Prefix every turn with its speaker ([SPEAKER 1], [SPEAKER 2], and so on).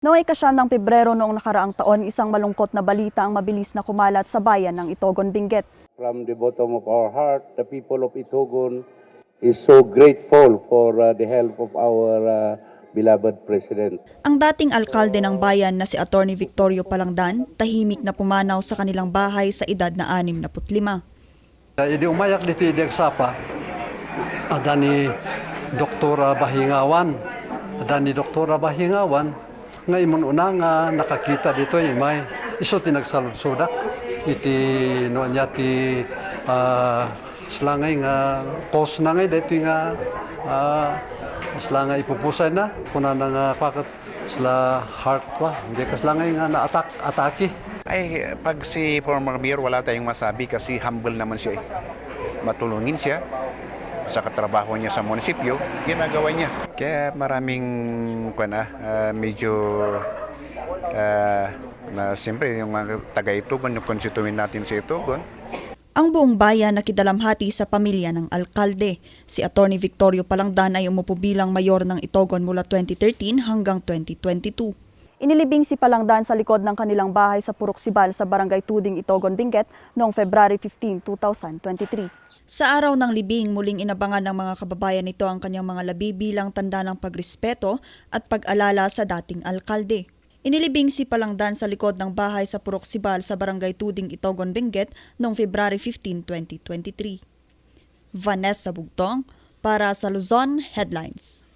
[SPEAKER 1] Noong ikasyam ng Pebrero noong nakaraang taon, isang malungkot na balita ang mabilis na kumalat sa bayan ng Itogon Benguet.
[SPEAKER 2] From the bottom of our heart, the people of Itogon is so grateful for uh, the help of our uh, beloved President.
[SPEAKER 1] Ang dating alkalde ng bayan na si Attorney Victorio Palangdan, tahimik na pumanaw sa kanilang bahay sa edad na 65.
[SPEAKER 3] Idi umayak dito idi sapa. Ada ni Doktora Bahingawan. Ada ni Doktora Bahingawan. Nga imon una nga nakakita dito imay. Iso ti nagsaludsudak. Iti no niya ti ah, slangay nga kos na ngay dito nga ah, slangay ipupusay na. Kuna na nga pakat sila heart pa. Hindi ka slangay nga na-attack, atake.
[SPEAKER 4] Ay, pag si former mayor, wala tayong masabi kasi humble naman siya. eh. Matulungin siya sa katrabaho niya sa munisipyo, ginagawa niya. Kaya maraming, kwan ah, ah, medyo, ah, na siyempre yung mga taga-Itugon, yung constituent natin sa Itugon,
[SPEAKER 1] Ang buong bayan nakidalamhati sa pamilya ng alkalde. Si Attorney Victorio Palangdan ay umupo bilang mayor ng Itogon mula 2013 hanggang 2022. Inilibing si Palangdan sa likod ng kanilang bahay sa Purok Sibal sa Barangay Tuding, Itogon, Benguet noong February 15, 2023. Sa araw ng libing, muling inabangan ng mga kababayan nito ang kanyang mga labi bilang tanda ng pagrespeto at pag-alala sa dating alkalde. Inilibing si Palangdan sa likod ng bahay sa Purok Sibal sa Barangay Tuding, Itogon, Benguet noong February 15, 2023. Vanessa Bugtong para sa Luzon Headlines.